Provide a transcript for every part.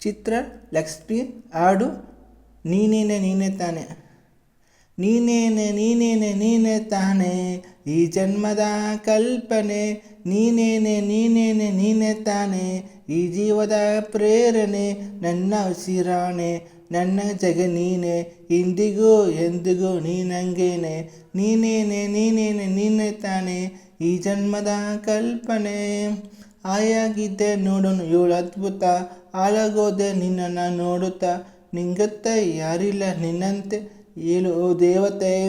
ಚಿತ್ರ, ಲಕ್ಷ್ಮಿ, ಹಾಡು, ನೀನೇನೆ, ನೀನೆ ತಾನೆ. ನೀನೇನೆ ನೀನೇನೆ, ನೀನೆ ತಾನೆ. ಈ ಜನ್ಮದ ಕಲ್ಪನೆ ನೀನೇನೆ ನೀನೇನೆ, ನೀನೆ ತಾನೆ. ಈ ಜೀವದ ಪ್ರೇರಣೆ ನನ್ನ ಉಸಿರಾಣೆ, ನನ್ನ ಜಗ ನೀನೆ. ಇಂದಿಗೂ ಎಂದಿಗೂ ನೀನಂಗೇನೆ. ನೀನೇನೆ ನೀನೇನೆ, ನೀನೆ ತಾನೆ. ಈ ಜನ್ಮದ ಕಲ್ಪನೆ. ಆಯಾಗಿದ್ದೆ ನೋಡೋನು ಏಳು ಅದ್ಭುತ ಹಾಳಾಗೋದೆ ನಿನ್ನನ್ನು ನೋಡುತ್ತಾ, ನಿಂಗತ್ತ ಯಾರಿಲ್ಲ ನಿನ್ನಂತೆ ಏಳು ಓ ದೇವತೆ.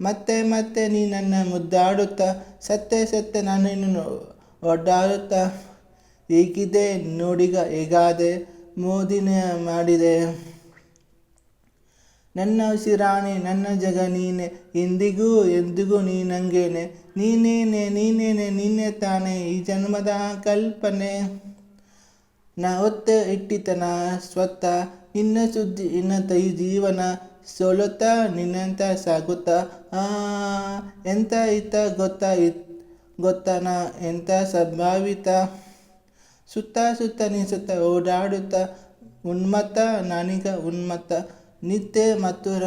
ಮತ್ತೆ ಮತ್ತೆ ನೀ ನನ್ನ ಮುದ್ದಾಡುತ್ತಾ, ಸತ್ತೆ ಸತ್ತೆ ನಾನು ನಿನ್ನನ್ನು ಒಡ್ಡಾಡುತ್ತಾ. ಹೀಗಿದೆ ನೋಡಿಗ ಹೇಗಾದೆ ಮೋದಿನ ಮಾಡಿದೆ. ನನ್ನ ಉಸಿರಾಣಿ, ನನ್ನ ಜಗ ನೀನೆ ಎಂದಿಗೂ ಎಂದಿಗೂ ನೀನಂಗೇನೆ. ನೀನೇನೆ ನೀನೇನೆ ನೀನೇ ತಾನೆ ಈ ಜನ್ಮದ ಕಲ್ಪನೆ. ನಾ ಒತ್ತ ಇಟ್ಟಿತನ ಸ್ವತ್ತ, ನಿನ್ನ ಸುದ್ದಿ ಇನ್ನ ತೈ ಜೀವನ, ಸೋಲುತ್ತ ನಿನ್ನಂತ ಸಾಗುತ್ತ. ಆ, ಎಂತ ಇತ್ತ ಗೊತ್ತಾ ಇತ್, ಗೊತ್ತನ ಎಂತ ಸಂಭಾವಿತ. ಸುತ್ತ ಸುತ್ತ ನಿಸುತ್ತ, ಓಡಾಡುತ್ತ ಓಡಾಡುತ್ತಾ ಉನ್ಮತ್ತ ನಾನೀಗ ಉನ್ಮತ್ತ. ನಿತ್ಯ ಮಥುರ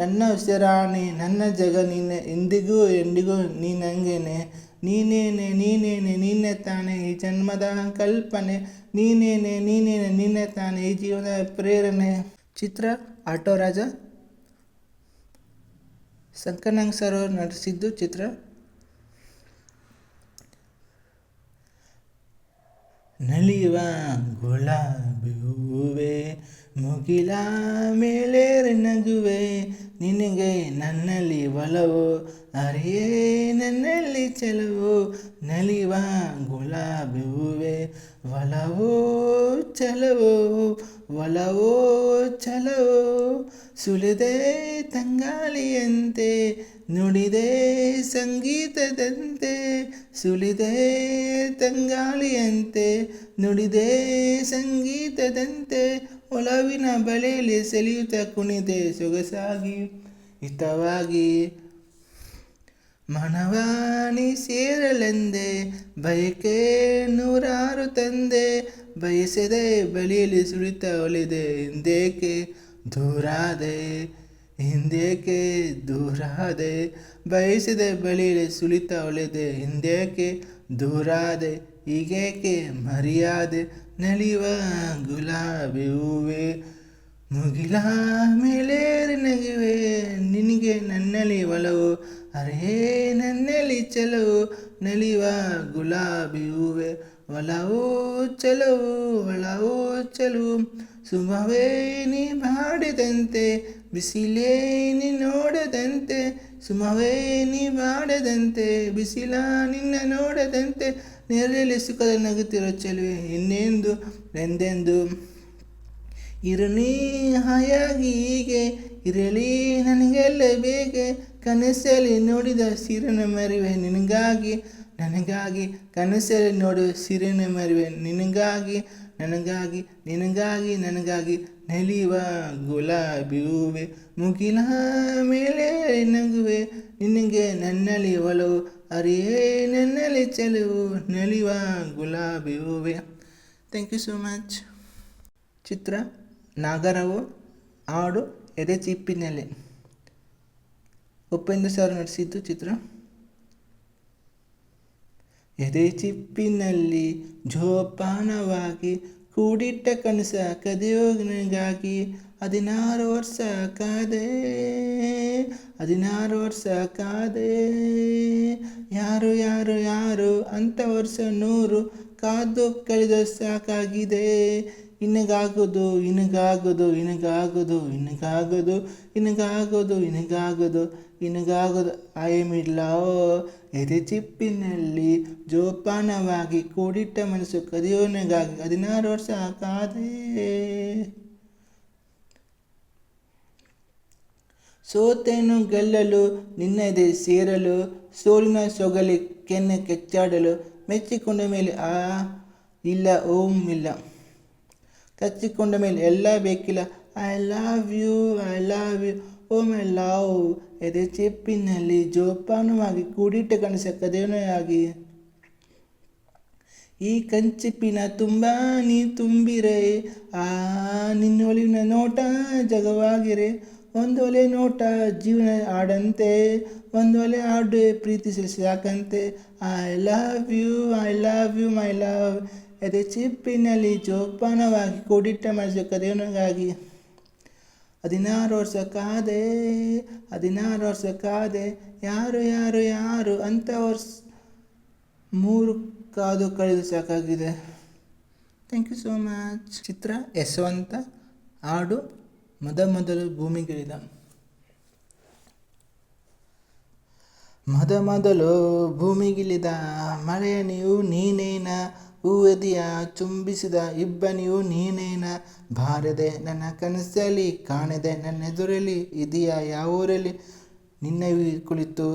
ನನ್ನ ಉಸಿರಾಣಿ, ನನ್ನ ಜಗ ನೀನೆ, ಎಂದಿಗೂ ಎಂದಿಗೂ ನೀನಂಗೇನೆ. ನೀನೇನೆ ನೀನೇನೆ, ನೀನೆ ತಾನೆ ಈ ಜನ್ಮದ ಕಲ್ಪನೆ. ನೀನೇನೆ ನೀನೇನೆ, ನೀನೆ ತಾನೆ ಈ ಜೀವನದ ಪ್ರೇರಣೆ. ಚಿತ್ರ, ಆಟೋ ರಾಜ. ಸಂಕನಂಗ್ ಸರ್ ಅವರು ನಟಿಸಿದ್ದು ಚಿತ್ರ. ನಲಿಯುವ ಗುಲಾಬಿ ಹೂವೆ, ಮುಗಿಲ ಮೇಲೆ ನಗುವೆ ಒಲವು ಅರಿಯೇ ನನ್ನಲ್ಲಿ ಚೆಲವು ನಲಿವ ಗುಲಾಬಿ ಹೂವೆ ಒಲವೋ ಚಲವೋ ಒಲವೋ ಚಲವೋ, ಸುಲಿದೆ ತಂಗಾಳಿಯಂತೆ, ನುಡಿದೆ ಸಂಗೀತದಂತೆ, ಸುಲಿದೆ ತಂಗಾಳಿಯಂತೆ, ನುಡಿದೆ ಸಂಗೀತದಂತೆ, ಒಲವಿನ ಬಳೆಯಲ್ಲಿ ಸೆಳೆಯುತ್ತ ಕುಣಿದೆ ಸೊಗಸಾಗಿ. ಹಿತವಾಗಿ ಮನವಾಣಿ ಸೇರಲೆಂದೆ, ಬಯಕೆ ನೂರಾರು ತಂದೆ, ಬಯಸದೆ ಬಳಿಯಲ್ಲಿ ಸುಳಿತ ಒಲಿದೆ, ಹಿಂದೇಕೆ ದೂರಾದೆ ಹಿಂದೇಕೆ ದೂರಾದೆ, ಬಯಸಿದೆ ಬಳಿಯಲ್ಲಿ ಸುಳಿತ ಒಲಿದೆ, ಹಿಂದೇಕೆ ದೂರಾದೆ ಈಗೇಕೆ ಮರಿಯಾದೆ ನಲಿವ ಗುಲಾಬಿ ಹೂವೆ, ಮುಗಿಲ ಮೇಲೆ ನಲಿಯುವ ಗುಲಾಬಿ ಹೂವೆ ಒಲವು ಚಲವು, ಒಳವು ಚೆಲುವು. ಸುಮವೇ ನೀ ಬಾಡದಂತೆ ಬಿಸಿಲೇ ನೀ ನೋಡದಂತೆ. ಸುಮವೇ ನೀ ಬಾಡದಂತೆ ಬಿಸಿಲ ನಿನ್ನ ನೋಡದಂತೆ. ನೆರಳಲ್ಲಿ ಸುಖದ ನಗುತ್ತಿರೋ ಚೆಲುವೆ ಇನ್ನೆಂದು, ಎಂದೆಂದು. ಇರಲಿ ಹಾಯಾಗಿ ಹೀಗೆ, ಇರಲಿ ನನಗೆಲ್ಲ ಬೇಗೆ. ಕನಸಲ್ಲಿ ನೋಡಿದ ಸಿರನ ಮರಿವೆ, ನಿನಗಾಗಿ, ನನಗಾಗಿ. ಕನಸಲ್ಲಿ ನೋಡುವ ಸಿರಿನ ಮರಿವೆ, ನಿನಗಾಗಿ, ನನಗಾಗಿ ನಿನಗಾಗಿ, ನನಗಾಗಿ. ನಲಿಯುವ ಗುಲಾಬಿ ಹೂವೆ ಮುಗಿಲ ಮೇಲೆ ನಗುವೆ. ನಿನಗೆ ನನ್ನಲ್ಲಿ ಒಲವು, ಅರಿಯೇ, ನನ್ನಲ್ಲಿ ಚೆಲುವು. ನಲಿಯುವ ಗುಲಾಬಿ ಹೂವೆ ಥ್ಯಾಂಕ್ ಯು ಸೋ ಮಚ್ ಚಿತ್ರ ನಾಗರವು ಹಾಡು ಎದೆ ಚಿಪ್ಪಿನಲ್ಲಿ. ಉಪೇಂದ್ರ ಸರ್ ನಟಿಸಿದ್ದು ಚಿತ್ರ? ಎದೆ ಚಿಪ್ಪಿನಲ್ಲಿ ಜೋಪಾನವಾಗಿ ಕೂಡಿಟ್ಟ ಕನಸ ಕದಿಯೋಗನಿಗಾಗಿ ಹದಿನಾರು ವರ್ಷ ಕಾದೆ, ಹದಿನಾರು ವರ್ಷ ಕಾದೆ. ಯಾರು ಯಾರು ಯಾರು ಅಂತ ವರ್ಷ ನೂರು ಕಾದು ಕಳೆದ ಸಾಕಾಗಿದೆ. ಇನಗಾಗೋದು ಇನಗಾಗೋದು ಇನಗಾಗೋದು ಇನಗಾಗೋದು ಇನಗಾಗೋದು ಇನಗಾಗೋದು ಇನಗಾಗೋದು. ಐ ಮಿಡ್ಲಾವೋ ಎದೆ ಚಿಪ್ಪಿನಲ್ಲಿ ಜೋಪಾನವಾಗಿ ಕೂಡಿಟ್ಟ ಮನಸ್ಸು ಕದಿಯೋನಿಗಾಗಿ ಹದಿನಾರು ವರ್ಷ ಕಾದೆ ಸೋತೆನು ಗೆಲ್ಲಲು, ನಿನ್ನದೆ ಸೇರಲು, ಸೋಲಿನ ಸೊಗಲಿ ಕೆನ್ನೆ ಕೆಚ್ಚಾಡಲು ಮೆಚ್ಚಿಕೊಂಡ ಮೇಲೆ, ಆ, ಇಲ್ಲ, ಓಂ, ಇಲ್ಲ. ಕಚ್ಚಿಕೊಂಡ ಮೇಲೆ, ಎಲ್ಲ ಬೇಕಿಲ್ಲ. I love you I love you ohm I love ಎದೆ ಚೆಪ್ಪಿನಲ್ಲಿ ಜೋಪಾನವಾಗಿ ಕೂಡಿಟ್ಟ ಕನಸ ಕದೆಯನಾಗಿ ಈ ಕಂಚಿಪ್ಪಿನ ತುಂಬ ನೀ ತುಂಬಿರೆ, ಆ ನಿನ್ನೊಳಿನ ನೋಟ ಜಗವಾಗಿರೆ. ಒಂದೊಲೆ ನೋಟ ಜೀವನ ಆಡಂತೆ ಒಂದೊಲೆ ಹಾಡು ಪ್ರೀತಿಸಿ ಸಾಕಂತೆ. I love you, I love you, my love ಅದೇ ಚಿಪ್ಪಿನಲ್ಲಿ ಜೋಪಾನವಾಗಿ ಕೂಡಿಟ್ಟ ಮನಸ್ಸು ಕದಿಯೋನಿಗಾಗಿ ಹದಿನಾರು ವರ್ಷ ಕಾದೆ, ಹದಿನಾರು ವರ್ಷ ಕಾದೆ, ಯಾರು ಯಾರು ಯಾರು ಅಂತ ವರ್ಷ, ಮೂರು ಕಾದು ಕಳೆದು ಸಾಕಾಗಿದೆ. Thank you so much. ಚಿತ್ರ ಯಶವಂತ ಹಾಡು ಮೊದ ಮೊದಲು ಭೂಮಿಗಿಳಿದ. ಮೊದ ಮೊದಲು ಭೂಮಿಗಿಳಿದ. ಮಳೆಯ ನೀವು ನೀನೇನ, ಹೂವದಿಯ ಚುಂಬಿಸಿದ ಇಬ್ಬನಿಯು ನೀನೇನ, ಬಾರದೆ ನನ್ನ ಕನಸಲ್ಲಿ ಕಾಣದೆ ನನ್ನ ಎದುರಲ್ಲಿ ಇದೆಯ, ಯಾವ ಊರಲ್ಲಿ ನಿನ್ನ ಕುಳಿತು?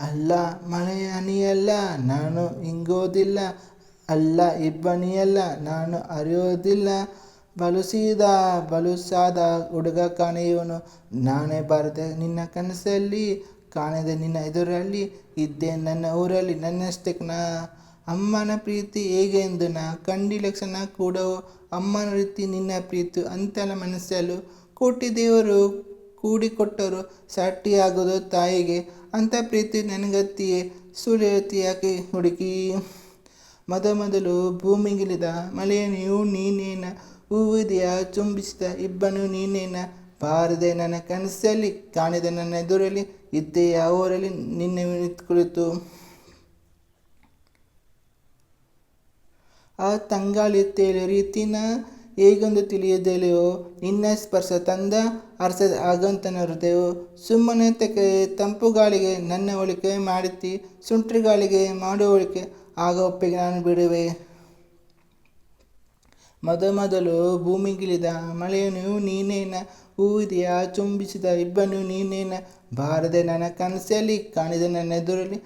ಅಲ್ಲ, ಮಳೆಯ ಹನಿಯಲ್ಲ ನಾನು ಹಿಂಗೋದಿಲ್ಲ ಅಲ್ಲ ಇಬ್ಬನಿಯಲ್ಲ ನಾನು ಅರಿಯೋದಿಲ್ಲ. ಬಲುಸೀದ ಬಲುಸಾದ ಹುಡುಗ ಕಾಣೆಯವನು. ನಾನೇ ಬಾರದೆ ನಿನ್ನ ಕನಸಲ್ಲಿ, ಕಾಣದೆ ನಿನ್ನ ಎದುರಲ್ಲಿ, ಇದ್ದೆ ನನ್ನ ಊರಲ್ಲಿ ನನ್ನಷ್ಟಕ್ಕೆ ಅಮ್ಮನ ಪ್ರೀತಿ ಹೇಗೆ ಎಂದು ನಾ ಕಂಡಿ ಲಕ್ಷಣ ಕೂಡ ಅಮ್ಮನ ರೀತಿ ನಿನ್ನ ಪ್ರೀತಿ ಅಂತೆಲ್ಲ ಮನಸ್ಸಲ್ಲೂ ಕೋಟಿ ದೇವರು ಕೂಡಿಕೊಟ್ಟರು. ಆಗೋದು ತಾಯಿಗೆ ಅಂತ ಪ್ರೀತಿ ನನಗತ್ತಿಯೇ ಸುಳ್ಳು ಹುಡುಕಿ ಯಾಕೆ ಹುಡುಕಿ? ಮೊದ ಮೊದಲು ಭೂಮಿಗಿಳಿದ ಮಳೆಯ ನೀವು ನೀನೇನ ಹೂವಿದೆಯ ಚುಂಬಿಸಿದ ಇಬ್ಬನು ನೀನೇನ ಬಾರದೆ ನನ್ನ ಕನಸಲ್ಲಿ, ಕಾಣಿದ ನನ್ನ ಎದುರಲ್ಲಿ, ಇದ್ದೆಯ ಊರಲ್ಲಿ ನಿನ್ನೆ ಕುಳಿತು. ಆ ತಂಗಾಳಿ ತೇಲ ರೀತಿನ ಹೇಗೊಂದು ತಿಳಿಯದೆಲೆಯೋ, ನಿನ್ನ ಸ್ಪರ್ಶ ತಂದ ಅರಸದ ಆಗಂತನ ಹೃದಯವು ಸುಮ್ಮನೆ ತೆಕೆ ತಂಪು ಗಾಳಿಗೆ ನನ್ನ ಹೋಲಿಕೆ ಮಾಡುತ್ತಿ ಸುಂಟ್ರಿ ಗಾಳಿಗೆ ಮಾಡೋ ಹೋಲಿಕೆ ಆಗ ಒಪ್ಪಿಗೆ ನಾನು ಬಿಡುವೆ. ಮೊದ ಮೊದಲು ಭೂಮಿಗಿಳಿದ ಮಳೆಯನ್ನು ನೀನೇನ ಹೂವಿದೆಯ? ಚುಂಬಿಸಿದ ಇಬ್ಬನು ನೀನೇನ? ಬಾರದೆ ನನ್ನ ಕನಸಲ್ಲಿ ಕಾಣಿದ ನನ್ನ ಎದುರಲ್ಲಿ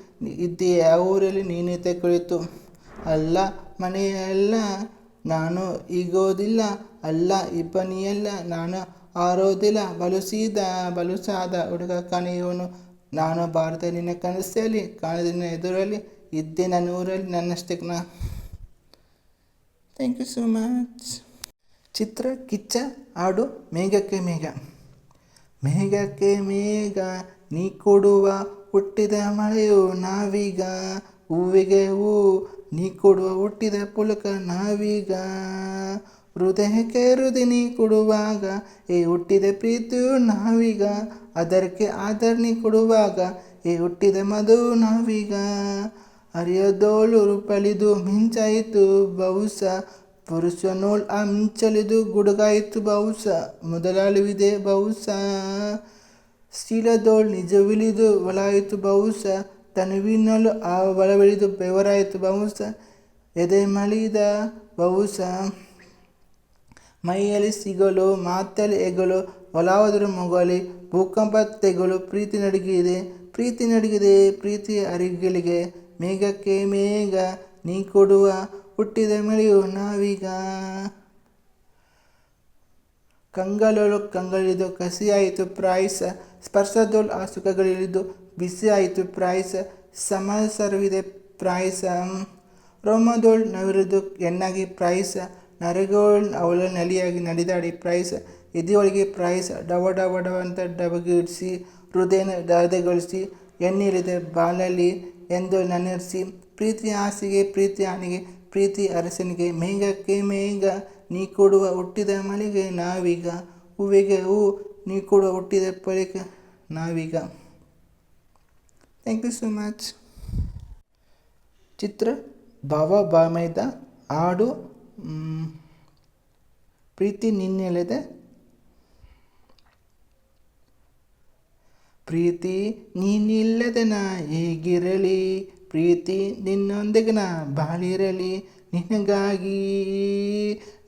ಇದ್ದೀಯ? ಊರಲ್ಲಿ ನೀನೇ ಕುಳಿತು ಅಲ್ಲ ಮನೆಯಲ್ಲ ನಾನು ಈಗೋದಿಲ್ಲ. ಅಲ್ಲ ಇಬ್ಬನಿಯಲ್ಲ ನಾನು ಆರೋದಿಲ್ಲ. ಬಲುಸಿದ ಬಲುಸಾದ ಹುಡುಗ ಕಣಿಯೋನು ನಾನು ಭಾರತ ನಿನ್ನ ಕನಸಲ್ಲಿ ಕಾಣಿದ ಎದುರಲ್ಲಿ ಇದ್ದೆ. ನನ್ನ ಊರಲ್ಲಿ ನನ್ನಷ್ಟಕ್ಕೆ ಥ್ಯಾಂಕ್ ಯು ಸೋ ಮಚ್ ಚಿತ್ರ, ಕಿಚ್ಚ, ಹಾಡು, ಮೇಘಕ್ಕೆ ಮೇಘ. ಮೇಘಕ್ಕೆ ಮೇಘ, ನೀ ಕೊಡುವ ಹುಟ್ಟಿದ ಮಳೆಯು ನಾವೀಗ. ಹೂವಿಗೆ ಹೂ, ನೀ ಕೊಡುವ ಹುಟ್ಟಿದ ಪುಲಕ ನಾವೀಗ. ಹೃದಯಕ್ಕೆ ಹೃದಯ ಕೊಡುವಾಗ, ಏ ಹುಟ್ಟಿದ ಪ್ರೀತಿಯು ನಾವೀಗ. ಅದಕ್ಕೆ ನೀ ಕೊಡುವಾಗ, ಏ ಹುಟ್ಟಿದ ಮಧು ನಾವೀಗ. ಅರಿಯದೋಳು ಪಳಿದು ಮಿಂಚಾಯಿತು ನೋಳ್ ಆ ಮಿಂಚಲಿದು ಗುಡುಗಾಯಿತು ಬಹುಶ. ಮೊದಲಾಳುವಿದೆ ಬಹುಶ. ಶೀಲದೋಳ್ ನಿಜವಿಳಿದು ಒಳಾಯಿತು ಬಹುಶ. ತನುವಿನಲ್ಲೂ ಆ ಒಳವಿಳಿದು ಬೆವರಾಯಿತು ಬಹುಶ. ಎದೆ ಮಳಿದ ಬಹುಶ. ಮೈಯಲ್ಲಿ ಸಿಗಲು, ಮಾತಲ್ಲಿ ಎಗಲು, ಒಲಾವದರು ಮೊಗಲಿ ಭೂಕಂಪ ತೆಗಲು ಪ್ರೀತಿ ನಡುಗಿದೆ ಪ್ರೀತಿ ನಡುಗಿದೆ ಪ್ರೀತಿ ಅರಿಗಳಿಗೆ ಮೇಘಕ್ಕೆ ಮೇಘ, ನೀ ಕೊಡುವ ಹುಟ್ಟಿದ ಮಳೆಯು ನಾವೀಗ. ಕಂಗಲೊಳು ಕಂಗಳಿದು ಕಸಿಯಾಯಿತು ಪ್ರಾಯಸ, ಸ್ಪರ್ಶದೊಳು ಆ ಸುಖಗಳಿಳಿದು ಬಿಸಿಯಾಯಿತು ಪ್ರಾಯಸ, ಸಮಸರವಿದೆ ಪ್ರಾಯಸ. ರೋಮದೋಳ್ ನವಿರಿದು ಎಣ್ಣಾಗಿ ಪ್ರಾಯಸ, ನರಗೋಳ್ ಅವಳ ನಲಿಯಾಗಿ ನಡೆದಾಡಿ ಪ್ರಾಯಸ, ಎದೆಯೊಳಗೆ ಪ್ರಾಯಸ, ಡವ ಡವ ಡವ ಅಂತ ಡಬಗಿಡಿಸಿ ಹೃದಯನ ದರದೆಗೊಳಿಸಿ ಇಳಿದ ಬಾಲಲ್ಲಿ ಎಂದು ನೆನೆಸಿ ಪ್ರೀತಿ ಆಸೆಗೆ ಪ್ರೀತಿ ಆನೆಗೆ ಪ್ರೀತಿ ಅರಸನಿಗೆ, ಮೇಘಕ್ಕೆ ಮೇಘ, ನೀ ಕೊಡುವ ಹುಟ್ಟಿದ ಮಳೆಗೆ ನಾವೀಗ. ಹೂವಿಗೆ ಹೂ, ನೀ ಕೊಡುವ ಹುಟ್ಟಿದ ಪಳಿಗೆ ನಾವೀಗ. ಥ್ಯಾಂಕ್ ಯು ಸೋ ಮಚ್ ಚಿತ್ರ ಭಾವ ಬಾಮೈದ ಹಾಡು ಪ್ರೀತಿ ನಿನ್ನೆಲೆದೆ ಪ್ರೀತಿ ನೀನಿಲ್ಲದೆ ನಾ ಹೇಗಿರಲಿ? ಪ್ರೀತಿ ನಿನ್ನೊಂದಿಗೆ ನಾ ಬಾಳಿರಲಿ. ನಿನಗಾಗಿ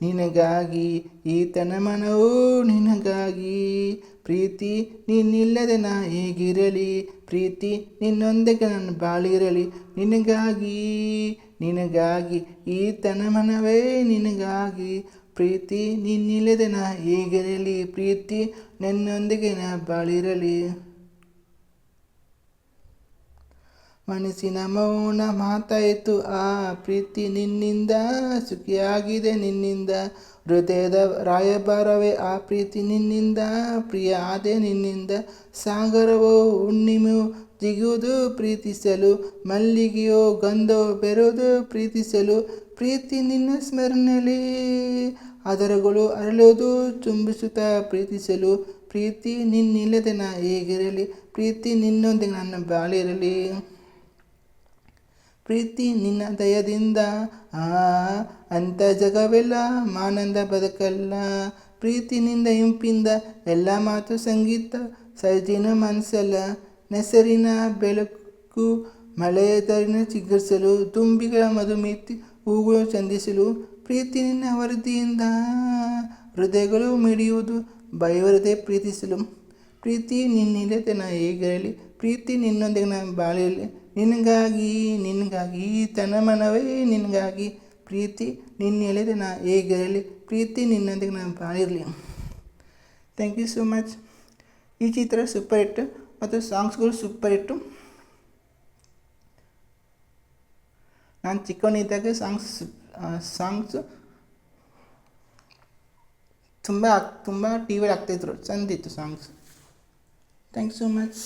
ನಿನಗಾಗಿ ಈತನ ಮನವು ನಿನಗಾಗಿ. ಪ್ರೀತಿ ನೀನಿಲ್ಲದೆ ನಾ ಹೇಗಿರಲಿ? ಪ್ರೀತಿ ನಿನ್ನೊಂದಿಗೆ ನಾನು ಬಾಳಿರಲಿ. ನಿನಗಾಗಿ ನಿನಗಾಗಿ ಈತನ ಮನವೇ ನಿನಗಾಗಿ. ಪ್ರೀತಿ ನಿನ್ನಿಲ್ಲದೆ ನಾ ಹೇಗಿರಲಿ? ಪ್ರೀತಿ ನಿನ್ನೊಂದಿಗೆ ನಾ ಬಾಳಿರಲಿ. ಮನಸ್ಸಿನ ಮೌನ ಮಾತಾಯಿತು. ಆ ಪ್ರೀತಿ ನಿನ್ನಿಂದ ಸುಖಿಯಾಗಿದೆ ನಿನ್ನಿಂದ. ಹೃದಯದ ರಾಯಭಾರವೇ ಆ ಪ್ರೀತಿ ನಿನ್ನಿಂದ. ಪ್ರಿಯ ಆದೆ ನಿನ್ನಿಂದ. ಸಾಗರವೋ ಹುಣ್ಣಿಮೆಯೋ ಜಿಗುವುದು ಪ್ರೀತಿಸಲು. ಮಲ್ಲಿಗೆಯೋ ಗಂಧವೋ ಬೆರೋದು ಪ್ರೀತಿಸಲು. ಪ್ರೀತಿ ನಿನ್ನ ಸ್ಮರಣೆಯಲ್ಲಿ. ಅದರಗಳು ಅರಳೋದು ಚುಂಬಿಸುತ್ತಾ ಪ್ರೀತಿಸಲು. ಪ್ರೀತಿ ನಿನ್ನಿಲ್ಲದೆ ನಾ ಹೇಗಿರಲಿ? ಪ್ರೀತಿ ನಿನ್ನೊಂದಿಗೆ ನನ್ನ ಬಾಳಿರಲಿ. ಪ್ರೀತಿ ನಿನ್ನ ದಯದಿಂದ. ಆ, ಅಂತ ಜಗವೆಲ್ಲ ಮಾನಂದ ಬದುಕಲ್ಲ. ಪ್ರೀತಿನಿಂದ ಇಂಪಿಂದ ಎಲ್ಲ ಮಾತು ಸಂಗೀತ, ಸರ್ಜಿನ ಮನಸಲ್ಲ ನೆಸರಿನ ಬೆಳಕು, ಮಳೆಯದರಿನ ಚಿಗುರಿಸಲು, ತುಂಬಿಗಳ ಮಧುಮಿತಿ, ಹೂಗಳು ಚಂದಿಸಲು, ಪ್ರೀತಿ ನಿನ್ನ ವರದಿಯಿಂದ. ಹೃದಯಗಳು ಮಿಡಿಯುವುದು ಬಯವರದೆ ಪ್ರೀತಿಸಲು. ಪ್ರೀತಿ ನಿನ್ನಿಲ್ಲದೆ ನಾ ಹೇಗಿರಲಿ? ಪ್ರೀತಿ ನಿನ್ನೊಂದಿಗೆ ನಾನು ಬಾಳಿರಲಿ? ನಿನಗಾಗಿ ನಿನಗಾಗಿ ತನ ಮನವೇ ನಿನಗಾಗಿ ಪ್ರೀತಿ ನಿನ್ನೆಲ್ಲಿದೆ ನಾ ಹೇಗಿರಲಿ, ಪ್ರೀತಿ ನಿನ್ನೊಂದಿಗೆ ನಾನು ಬಾಳಿರಲಿ. ಥ್ಯಾಂಕ್ ಯು ಸೋ ಮಚ್ ಈ ಚಿತ್ರ ಸೂಪರ್ ಹಿಟ್ಟು ಮತ್ತು ಸಾಂಗ್ಸ್ಗಳು ಸೂಪರ್ ಹಿಟ್ಟು ನಾನು ಚಿಕ್ಕವನಿದ್ದಾಗ ಸಾಂಗ್ಸ್ ಸಾಂಗ್ಸು ತುಂಬ ತುಂಬ ಟಿ ವಿಲಿ ಆಗ್ತಾಯಿದ್ರು ಚಂದಿತ್ತು ಸಾಂಗ್ಸ್ ಥ್ಯಾಂಕ್ ಸೋ ಮಚ್